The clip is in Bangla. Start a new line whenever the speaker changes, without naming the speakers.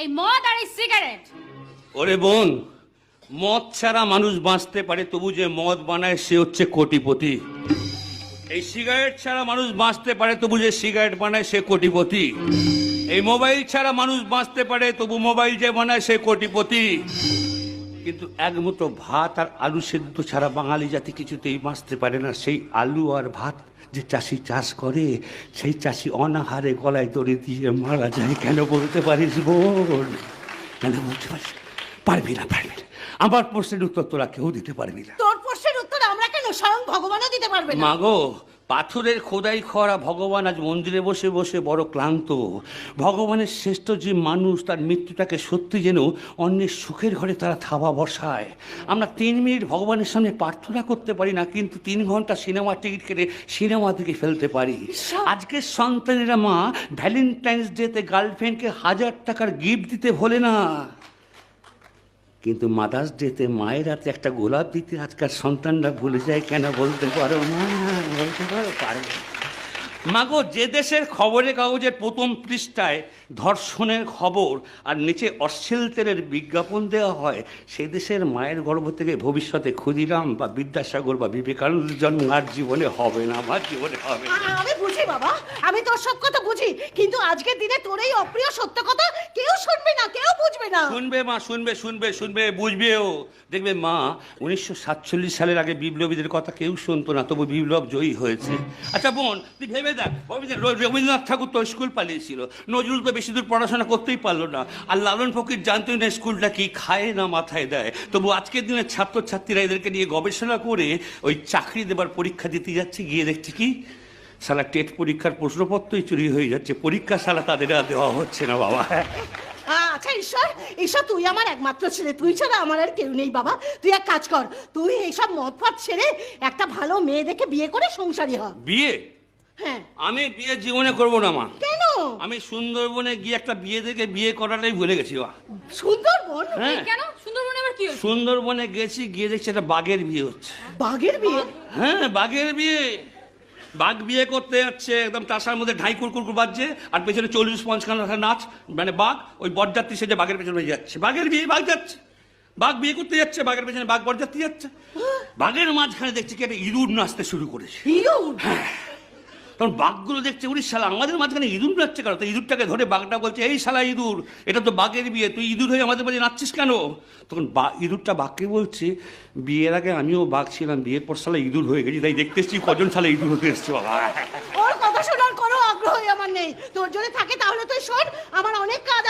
এই মদ আর এই সিগারেট।
ওরে বোন মদ ছাড়া মানুষ বাঁচতে পারে তবু যে মদ বানায় সে হচ্ছে কোটিপতি। এই সিগারেট ছাড়া মানুষ বাঁচতে পারে তবু যে সিগারেট বানায় সে কোটিপতি। এই মোবাইল ছাড়া মানুষ বাঁচতে পারে তবু মোবাইল যে বানায় সে কোটিপতি। কিন্তু এক মুঠো ভাত আর আলু সেদ্ধ ছাড়া বাঙালি জাতি কিছুতেই বাঁচতে পারে না। সেই আলু আর ভাত যে চাষি চাষ করে সেই চাষি অনাহারে গলায় দড়ি দিয়ে মারা যায়। কেন বলতে পারিস বোন? কেন বলতে পারিস? পারবি না পারবি না। আমার প্রশ্নের উত্তর তোরা কেউ দিতে পারবি না।
তোর প্রশ্নের উত্তর আমরা কেন? স্বয়ং ভগবানও দিতে পারবে না।
মাগো পাথরের খোদাই খরা ভগবান আজ মন্দিরে বসে বসে বড় ক্লান্ত। ভগবানের শ্রেষ্ঠ যে মানুষ তার মৃত্যুটাকে সত্যি যেন অন্যের সুখের ঘরে তারা থাবা বসায়। আমরা তিন মিনিট ভগবানের সামনে প্রার্থনা করতে পারি না কিন্তু তিন ঘণ্টা সিনেমার টিকিট কেটে সিনেমা থেকে ফেলতে পারি। আজকের সন্তানেরা মা ভ্যালেন্টাইন্স ডেতে গার্লফ্রেন্ডকে হাজার টাকার গিফট দিতে ভোলে না। কিন্তু মাদার্স ডেতে মায়ের হাতে একটা গোলাপ দিতে আজকাল সন্তানরা ভুলে যায় কেন বলতে পারো না বলতে পারো, পারে মাগো, যে দেশের খবরের কাগজের প্রথম পৃষ্ঠায় ধর্ষণের খবর আর নিচে অশ্লীল তেলের বিজ্ঞাপন দেওয়া হয়, সে দেশের মায়ের গর্ভ থেকে ভবিষ্যতে ক্ষুদিরাম বা বিদ্যাসাগর বা বিবেকানন্দের জন্ম আর জীবনে হবে না, আমার জীবনে হবে।
আমি বুঝি বাবা, আমি তোর সব কথা বুঝি, কিন্তু আজকের দিনে তোর এই অপ্রিয় সত্য কথা কেউ শুনবে না কেউ বুঝবে না?
শুনবে মা, শুনবে শুনবে শুনবে, বুঝবেও। দেখবে মা, উনিশশো সাতচল্লিশ সালের আগে বিপ্লবীদের কথা কেউ শুনতো না, তবু বিপ্লব জয়ী হয়েছে। আচ্ছা বোন, তুই ভেবে দেখ রবীন্দ্রনাথ ঠাকুর তো স্কুল পালিয়েছিল। নজরুল তো বেশি দূর পড়াশোনা করতেই পারল না। আর লালন ফকির জানতোই না স্কুলটা কি খায় না মাথায় দেয়। তবু আজকের দিনে ছাত্রছাত্রীরা এদেরকে নিয়ে গবেষণা করে ওই চাকরি দেবার পরীক্ষা দিতে যাচ্ছে। গিয়ে দেখছে কি? সালা টেট পরীক্ষার প্রশ্নপত্রই চুরি হয়ে যাচ্ছে। পরীক্ষা সালা তাদের দেওয়া হচ্ছে না, বাবা।
আ- আচ্ছা ঈশ্বর ঈশ্বর তুই আমার একমাত্র ছেলে তুই ছাড়া আমার আর কেউ নেই বাবা। তুই এক কাজ কর তুই এইসব মদ ফদ ছেড়ে একটা ভালো মেয়ে দেখে বিয়ে করে সংসারী হ।
বিয়ে?
হ্যাঁ।
আমি বিয়ে জীবনে করব না মা।
কেন?
আমি সুন্দরবনে গিয়ে একটা বিয়ে দেখে বিয়ে করাটাই ভুলে গেছি বা
সুন্দরবন?
হ্যাঁ।
কেন? সুন্দরবনে আবার কি হয়েছে?
সুন্দরবনে গেছি গিয়ে দেখছি একটা বাঘের বিয়ে হচ্ছে।
বাঘের বিয়ে?
হ্যাঁ বাঘের বিয়ে। বাঘ বিয়ে করতে যাচ্ছে একদম তাসার মধ্যে ঢাই কুরকুর বাজছে আর পেছনে চল্লিশ পঞ্চান্ন নাচ মানে বাঘ ওই বরযাত্রী সেজে বাঘের পেছনে যাচ্ছে। বাঘের বিয়ে বাঘ যাচ্ছে। বাঘ বিয়ে করতে যাচ্ছে বাঘের পেছনে বাঘ বরযাত্রী যাচ্ছে। বাঘের মাঝখানে দেখছি কি একটা ইঁদুর নাচতে শুরু করেছে।
হিরো
তখন বাঘগুলো দেখছে উনি শালা, আমাদের মাঝখানে ইঁদুর নাচছে কেন? তো ইঁদুরটাকে ধরে বাঘটা বলছে, এই শালা ইঁদুর, এটা তো বাঘের বিয়ে, তুই ইঁদুর হয়ে আমাদের মাঝে নাচছিস কেন? তখন বা, ইঁদুরটা বাঘকে বলছে, বিয়ের আগে আমিও বাঘ ছিলাম, বিয়ের পর শালা ইঁদুর হয়ে গেছি, তাই দেখতে এসছি, কজন শালা ইঁদুর হতে এসছে বাবা?
ওর কথা শোনার কোনো আগ্রহই আমার নেই। তোর যদি থাকে তাহলে তুই শোন, আমার অনেক কাজ